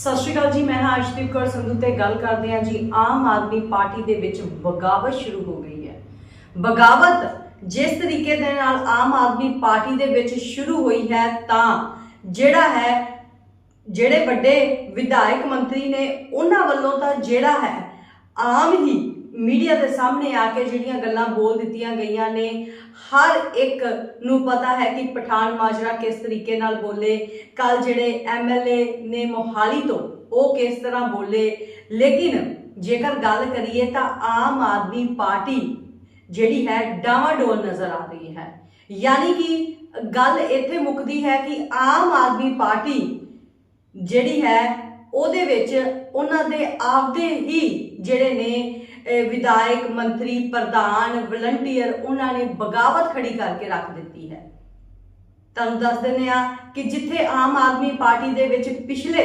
ਸਤਿ ਸ਼੍ਰੀ ਅਕਾਲ ਜੀ, ਮੈਂ ਹਾਂ ਅਰਸ਼ਦੀਪ ਕੌਰ ਸੰਧੂ ਤੇ ਗੱਲ ਕਰਦੇ ਹਾਂ ਜੀ, ਆਮ ਆਦਮੀ ਪਾਰਟੀ ਦੇ ਵਿੱਚ ਬਗਾਵਤ ਸ਼ੁਰੂ ਹੋ ਗਈ ਹੈ। ਬਗਾਵਤ ਜਿਸ ਤਰੀਕੇ ਦੇ ਨਾਲ ਆਮ ਆਦਮੀ ਪਾਰਟੀ ਦੇ ਵਿੱਚ ਸ਼ੁਰੂ ਹੋਈ ਹੈ, ਤਾਂ ਜਿਹੜਾ ਹੈ, ਜਿਹੜੇ ਵੱਡੇ ਵਿਧਾਇਕ ਮੰਤਰੀ ਨੇ, ਉਹਨਾਂ ਵੱਲੋਂ ਤਾਂ ਜਿਹੜਾ ਹੈ, ਆਮ ਹੀ ਮੀਡੀਆ ਦੇ ਸਾਹਮਣੇ ਆ ਕੇ ਜਿਹੜੀਆਂ ਗੱਲਾਂ ਬੋਲ ਦਿੱਤੀਆਂ ਗਈਆਂ ਨੇ, ਹਰ ਇੱਕ ਨੂੰ ਪਤਾ ਹੈ ਕਿ ਪਠਾਨ ਮਾਜਰਾ ਕਿਸ ਤਰੀਕੇ ਨਾਲ ਬੋਲੇ ਕੱਲ ਜਿਹੜੇ ਐਮਐਲਏ ਨੇ ਮੋਹਾਲੀ ਤੋਂ, ਉਹ ਕਿਸ ਤਰ੍ਹਾਂ ਬੋਲੇ। ਲੇਕਿਨ ਜੇਕਰ ਗੱਲ ਕਰੀਏ ਤਾਂ ਆਮ ਆਦਮੀ ਪਾਰਟੀ ਜਿਹੜੀ ਹੈ ਡਾਵਾਡੋਲ ਨਜ਼ਰ ਆ ਰਹੀ ਹੈ। ਯਾਨੀ ਕਿ ਗੱਲ ਇੱਥੇ ਮੁੱਕਦੀ ਹੈ ਕਿ ਆਮ ਆਦਮੀ ਪਾਰਟੀ ਜਿਹੜੀ ਹੈ ਉਹਦੇ ਵਿੱਚ ਉਹਨਾਂ ਦੇ ਆਪਦੇ ਹੀ ਜਿਹੜੇ ਨੇ ਵਿਧਾਇਕ, ਮੰਤਰੀ, ਪ੍ਰਧਾਨ, ਵਲੰਟੀਅਰ ਉਹਨਾਂ ਨੇ ਬਗਾਵਤ ਖੜੀ ਕਰਕੇ ਰੱਖ ਦਿੱਤੀ ਹੈ। ਤੁਹਾਨੂੰ ਦੱਸ ਦਿੰਦੇ ਆ ਕਿ ਜਿੱਥੇ ਆਮ ਆਦਮੀ ਪਾਰਟੀ ਦੇ ਵਿੱਚ ਪਿਛਲੇ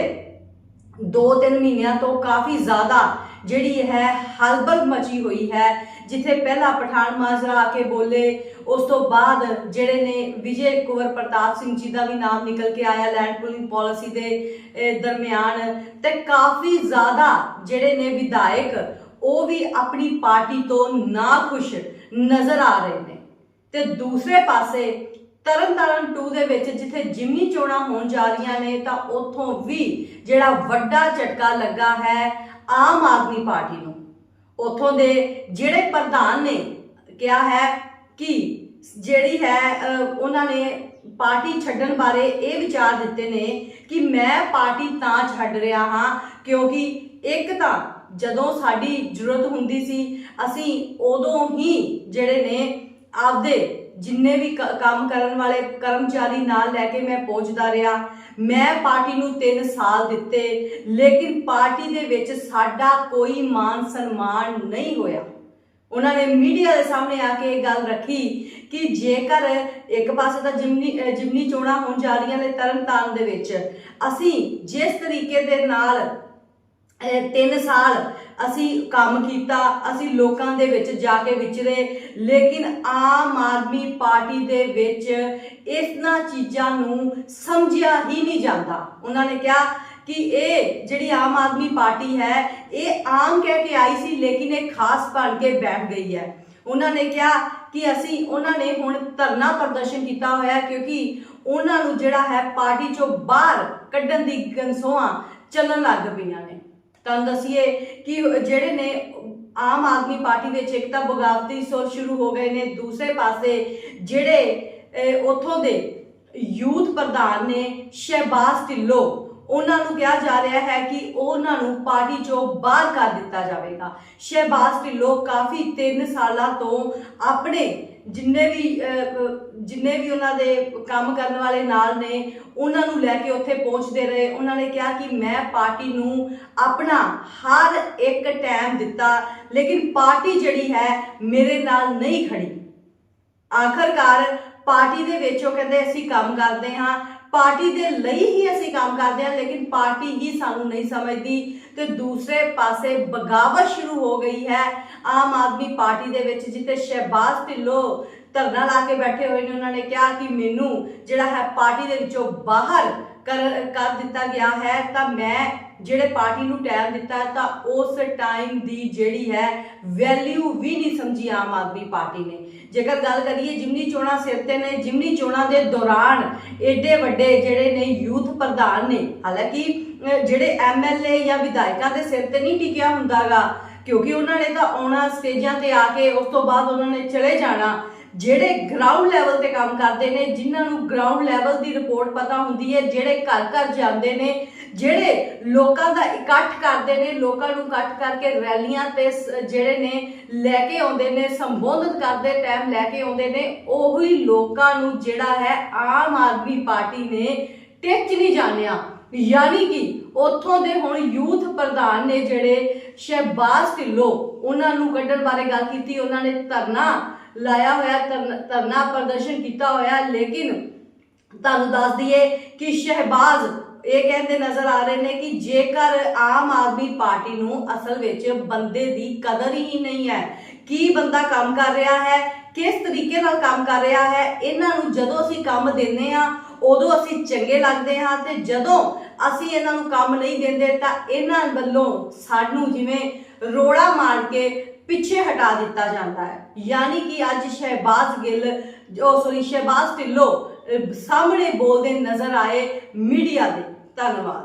2-3 ਮਹੀਨਿਆਂ ਤੋਂ ਕਾਫੀ ਜ਼ਿਆਦਾ ਜਿਹੜੀ ਹੈ ਹਲਬਲ ਮਚੀ ਹੋਈ ਹੈ, ਜਿੱਥੇ ਪਹਿਲਾ ਪਠਾਨ ਮਾਜਰਾ ਆ ਕੇ ਬੋਲੇ, ਉਸ ਤੋਂ ਬਾਅਦ ਜਿਹੜੇ ਨੇ ਵਿਜੇ ਕੁਵਰ ਪ੍ਰਤਾਪ ਸਿੰਘ ਜੀ ਦਾ ਵੀ ਨਾਮ ਨਿਕਲ ਕੇ ਆਇਆ ਲੈਂਡ ਪੂਲਿੰਗ ਪਾਲਿਸੀ ਦੇ ਦਰਮਿਆਨ ਤੇ ਕਾਫੀ ਜ਼ਿਆਦਾ ਜਿਹੜੇ ਨੇ ਵਿਧਾਇਕ ਉਹ ਵੀ ਆਪਣੀ ਪਾਰਟੀ ਤੋਂ ਨਾ ਖੁਸ਼ ਨਜ਼ਰ ਆ ਰਹੇ ਨੇ। ਤੇ ਦੂਸਰੇ ਪਾਸੇ ਤਰਨਤਾਰਨ 2 ਦੇ ਵਿੱਚ ਜਿੱਥੇ ਜਿਮਨੀ ਚੋਣਾਂ ਹੋਣ ਜਾ ਰਹੀਆਂ ਨੇ, ਤਾਂ ਉੱਥੋਂ ਵੀ ਜਿਹੜਾ ਵੱਡਾ ਝਟਕਾ ਲੱਗਾ ਹੈ ਆਮ ਆਦਮੀ ਪਾਰਟੀ ਨੂੰ। ਉੱਥੋਂ ਦੇ ਜਿਹੜੇ ਪ੍ਰਧਾਨ ਨੇ ਕਿਹਾ ਹੈ ਕਿ ਜਿਹੜੀ ਹੈ ਉਹਨਾਂ ਨੇ ਪਾਰਟੀ ਛੱਡਣ ਬਾਰੇ ਇਹ ਵਿਚਾਰ ਦਿੱਤੇ ਨੇ ਕਿ ਮੈਂ ਪਾਰਟੀ ਤਾਂ ਛੱਡ ਰਿਹਾ ਹਾਂ ਕਿਉਂਕਿ ਇੱਕ ਤਾਂ ਜਦੋਂ ਸਾਡੀ ਜ਼ਰੂਰਤ ਹੁੰਦੀ ਸੀ, ਅਸੀਂ ਉਦੋਂ ਹੀ ਜਿਹੜੇ ਨੇ ਆਪਦੇ ਜਿੰਨੇ ਵੀ ਕ- ਕੰਮ ਕਰਨ ਵਾਲੇ ਕਰਮਚਾਰੀ ਨਾਲ ਲੈ ਕੇ ਮੈਂ ਪਹੁੰਚਦਾ ਰਿਹਾ। ਮੈਂ ਪਾਰਟੀ ਨੂੰ 3 ਸਾਲ ਦਿੱਤੇ, ਲੇਕਿਨ ਪਾਰਟੀ ਦੇ ਵਿੱਚ ਸਾਡਾ ਕੋਈ ਮਾਨ ਸਨਮਾਨ ਨਹੀਂ ਹੋਇਆ। ਉਹਨਾਂ ਨੇ ਮੀਡੀਆ ਦੇ ਸਾਹਮਣੇ ਆ ਕੇ ਇਹ ਗੱਲ ਰੱਖੀ ਕਿ ਜੇਕਰ ਇੱਕ ਪਾਸੇ ਤਾਂ ਜਿਮਨੀ ਜਿਮਨੀ ਚੋਣਾਂ ਹੋਣ ਜਾ ਰਹੀਆਂ ਨੇ ਤਰਨਤਾਰਨ ਦੇ ਵਿੱਚ, ਅਸੀਂ ਜਿਸ ਤਰੀਕੇ ਦੇ ਨਾਲ ਤਿੰਨ ਸਾਲ ਅਸੀਂ ਕੰਮ ਕੀਤਾ, ਅਸੀਂ ਲੋਕਾਂ ਦੇ ਵਿੱਚ ਜਾ ਕੇ ਵਿਚਰੇ, ਲੇਕਿਨ ਆਮ ਆਦਮੀ ਪਾਰਟੀ ਦੇ ਵਿੱਚ ਇਸਨਾ ਚੀਜ਼ਾਂ ਨੂੰ ਸਮਝਿਆ ਹੀ ਨਹੀਂ ਜਾਂਦਾ। ਉਹਨਾਂ ਨੇ ਕਿਹਾ ਕਿ ਇਹ ਜਿਹੜੀ ਆਮ ਆਦਮੀ ਪਾਰਟੀ ਹੈ, ਇਹ ਆਮ ਕਹਿ ਕੇ ਆਈ ਸੀ, ਲੇਕਿਨ ਇਹ ਖਾਸ ਬਣ ਕੇ ਬੈਠ ਗਈ ਹੈ। ਉਹਨਾਂ ਨੇ ਕਿਹਾ ਕਿ ਅਸੀਂ, ਉਹਨਾਂ ਨੇ ਹੁਣ ਧਰਨਾ ਪ੍ਰਦਰਸ਼ਨ ਕੀਤਾ ਹੋਇਆ, ਕਿਉਂਕਿ ਉਹਨਾਂ ਨੂੰ ਜਿਹੜਾ ਹੈ ਪਾਰਟੀ ਚੋਂ ਬਾਹਰ ਕੱਢਣ ਦੀ ਗਨਸੋਆਂ ਚੱਲਣ ਲੱਗ ਪਈਆਂ ਨੇ। ਤੁਹਾਨੂੰ ਦੱਸੀਏ ਕਿ ਜਿਹੜੇ ਨੇ ਆਮ ਆਦਮੀ ਪਾਰਟੀ ਵਿੱਚ ਇੱਕ ਤਾਂ ਬਗਾਵਤੀ ਸੁਰ ਸ਼ੁਰੂ ਹੋ ਗਏ ਨੇ। ਦੂਸਰੇ ਪਾਸੇ ਜਿਹੜੇ ਅਹ, ਉੱਥੋਂ ਦੇ ਯੂਥ ਪ੍ਰਧਾਨ ਨੇ ਸ਼ਹਿਬਾਜ਼ ਢਿੱਲੋਂ ਉਹਨਾਂ ਨੂੰ ਕਿਹਾ ਜਾ ਰਿਹਾ ਹੈ ਕਿ ਉਹਨਾਂ ਨੂੰ ਪਾਰਟੀ ਚੋਂ ਬਾਹਰ ਕਰ ਦਿੱਤਾ ਜਾਵੇਗਾ। ਸ਼ਹਿਬਾਜ਼ ਢਿੱਲੋਂ ਕਾਫੀ 3 ਸਾਲਾਂ ਤੋਂ ਆਪਣੇ ਜਿੰਨੇ ਵੀ ਜਿੰਨੇ ਵੀ ਉਹਨਾਂ ਦੇ ਕੰਮ ਕਰਨ ਵਾਲੇ ਨਾਲ ਨੇ, ਉਹਨਾਂ ਨੂੰ ਲੈ ਕੇ ਉੱਥੇ ਪਹੁੰਚਦੇ ਰਹੇ। ਉਹਨਾਂ ਨੇ ਕਿਹਾ ਕਿ ਮੈਂ ਪਾਰਟੀ ਨੂੰ ਆਪਣਾ ਹਰ ਇੱਕ ਟਾਈਮ ਦਿੱਤਾ, ਲੇਕਿਨ ਪਾਰਟੀ ਜਿਹੜੀ ਹੈ ਮੇਰੇ ਨਾਲ ਨਹੀਂ ਖੜੀ। ਆਖਰਕਾਰ ਪਾਰਟੀ ਦੇ ਵਿੱਚ ਉਹ ਕਹਿੰਦੇ, ਅਸੀਂ ਕੰਮ ਕਰਦੇ ਹਾਂ ਪਾਰਟੀ ਦੇ ਲਈ ਹੀ ਅਸੀਂ ਕੰਮ ਕਰਦੇ ਹਾਂ, ਲੇਕਿਨ ਪਾਰਟੀ ਹੀ ਸਾਨੂੰ ਨਹੀਂ ਸਮਝਦੀ ਤੇ ਦੂਸਰੇ ਪਾਸੇ ਬਗਾਵਤ ਸ਼ੁਰੂ ਹੋ ਗਈ ਹੈ। ਆਮ ਆਦਮੀ ਪਾਰਟੀ ਦੇ ਵਿੱਚ ਜਿੱਥੇ ਸ਼ਹਿਬਾਜ਼ ਢਿੱਲੋਂ ਧਰਨਾ ਲਾ ਕੇ ਬੈਠੇ ਹੋਏ ਨੇ, ਉਹਨਾਂ ਨੇ ਕਿਹਾ ਕਿ ਮੈਨੂੰ ਜਿਹੜਾ ਹੈ ਪਾਰਟੀ ਦੇ ਵਿੱਚੋਂ ਬਾਹਰ ਕਰ ਕਰ ਦਿੱਤਾ ਗਿਆ ਹੈ, ਤਾਂ ਮੈਂ ਜਿਹੜੇ ਪਾਰਟੀ ਨੂੰ ਟਾਈਮ ਦਿੱਤਾ ਤਾਂ ਉਸ ਟਾਈਮ ਦੀ ਜਿਹੜੀ ਹੈ ਵੈਲਿਊ ਵੀ ਨਹੀਂ ਸਮਝੀ ਆਮ ਆਦਮੀ ਪਾਰਟੀ ਨੇ। ਜੇਕਰ ਗੱਲ ਕਰੀਏ ਜਿਮਨੀ ਚੋਣਾਂ ਸਿਰ ਤੇ ਨੇ ਜਿਮਨੀ ਚੋਣਾਂ ਦੇ ਦੌਰਾਨ ਏਡੇ ਵੱਡੇ ਜਿਹੜੇ ਨੇ ਯੂਥ ਪ੍ਰਧਾਨ ਨੇ ਹਾਲਾਂਕਿ ਅਹ, ਜਿਹੜੇ ਐਮਐਲਏ ਜਾਂ ਵਿਧਾਇਕਾਂ ਦੇ ਸਿਰ ਤੇ ਨਹੀਂ ਟਿਕਿਆ ਹੁੰਦਾਗਾ ਕਿਉਂਕਿ ਉਹਨਾਂ ਨੇ ਤਾਂ ਆਉਣਾ ਸਟੇਜਾਂ ਤੇ ਆ ਕੇ ਉਸ ਤੋਂ ਬਾਅਦ ਉਹਨਾਂ ਨੇ ਚਲੇ ਜਾਣਾ ਜਿਹੜੇ ਗਰਾਊਂਡ ਲੈਵਲ ਤੇ ਕੰਮ ਕਰਦੇ ਨੇ, ਜਿਨ੍ਹਾਂ ਨੂੰ ਗਰਾਊਂਡ ਲੈਵਲ ਦੀ ਰਿਪੋਰਟ ਪਤਾ ਹੁੰਦੀ ਹੈ, ਜਿਹੜੇ ਘਰ ਘਰ ਜਾਂਦੇ ਨੇ, ਜਿਹੜੇ ਲੋਕਾਂ ਦਾ ਇਕੱਠ ਕਰਦੇ ਨੇ, ਲੋਕਾਂ ਨੂੰ ਇਕੱਠ ਕਰਕੇ ਰੈਲੀਆਂ ਤੇ ਸ- ਜਿਹੜੇ ਨੇ ਲੈ ਕੇ ਆਉਂਦੇ ਨੇ, ਸੰਬੋਧਨ ਕਰਦੇ ਟਾਈਮ ਲੈ ਕੇ ਆਉਂਦੇ ਨੇ, ਉਹੀ ਲੋਕਾਂ ਨੂੰ ਜਿਹੜਾ ਹੈ ਆਮ ਆਦਮੀ ਪਾਰਟੀ ਨੇ ਟਿੱਚ ਨਹੀਂ ਜਾਣਿਆ। ਯਾਨੀ ਕਿ ਉੱਥੋਂ ਦੇ ਹੁਣ ਯੂਥ ਪ੍ਰਧਾਨ ਨੇ ਜਿਹੜੇ ਸ਼ਹਿਬਾਜ਼ ਢਿੱਲੋਂ, ਉਹਨਾਂ ਨੂੰ ਕੱਢਣ ਬਾਰੇ ਗੱਲ ਕੀਤੀ, ਉਹਨਾਂ ਨੇ ਧਰਨਾ ਲਾਇਆ ਹੋਇਆ, ਧਰਨ- ਧਰਨਾ ਪ੍ਰਦਰਸ਼ਨ ਕੀਤਾ ਹੋਇਆ, ਲੇਕਿਨ ਤੁਹਾਨੂੰ ਦੱਸ ਦਈਏ ਕਿ ਸ਼ਹਿਬਾਜ਼ ਇਹ ਕਹਿੰਦੇ ਨਜ਼ਰ ਆ ਰਹੇ ਨੇ ਕਿ ਜੇਕਰ ਆਮ ਆਦਮੀ ਪਾਰਟੀ ਨੂੰ ਅਸਲ ਵਿੱਚ ਬੰਦੇ ਦੀ ਕਦਰ ਹੀ ਨਹੀਂ ਹੈ, ਕੀ ਬੰਦਾ ਕੰਮ ਕਰ ਰਿਹਾ ਹੈ, ਕਿਸ ਤਰੀਕੇ ਨਾਲ ਕੰਮ ਕਰ ਰਿਹਾ ਹੈ, ਇਹਨਾਂ ਨੂੰ ਜਦੋਂ ਅਸੀਂ ਕੰਮ ਦਿੰਦੇ ਆ ਉਦੋਂ ਅਸੀਂ ਚੰਗੇ ਲੱਗਦੇ ਹਾਂ ਤੇ ਜਦੋਂ ਅਸੀਂ ਇਹਨਾਂ ਨੂੰ ਕੰਮ ਨਹੀਂ ਦਿੰਦੇ ਤਾਂ ਇਹਨਾਂ ਵੱਲੋਂ ਸਾਨੂੰ ਜਿਵੇਂ ਰੋੜਾ ਮਾਰ ਕੇ ਪਿੱਛੇ ਹਟਾ ਦਿੱਤਾ ਜਾਂਦਾ ਹੈ। ਯਾਨੀ ਕਿ ਅੱਜ ਸ਼ਹਿਬਾਜ਼ ਗਿੱਲ ਜੋ ਸੋਰੀ ਸ਼ਹਿਬਾਜ਼ ਢਿੱਲੋਂ ਸਾਹਮਣੇ ਬੋਲਦੇ ਨਜ਼ਰ ਆਏ ਮੀਡੀਆ ਦੇ। ਧੰਨਵਾਦ।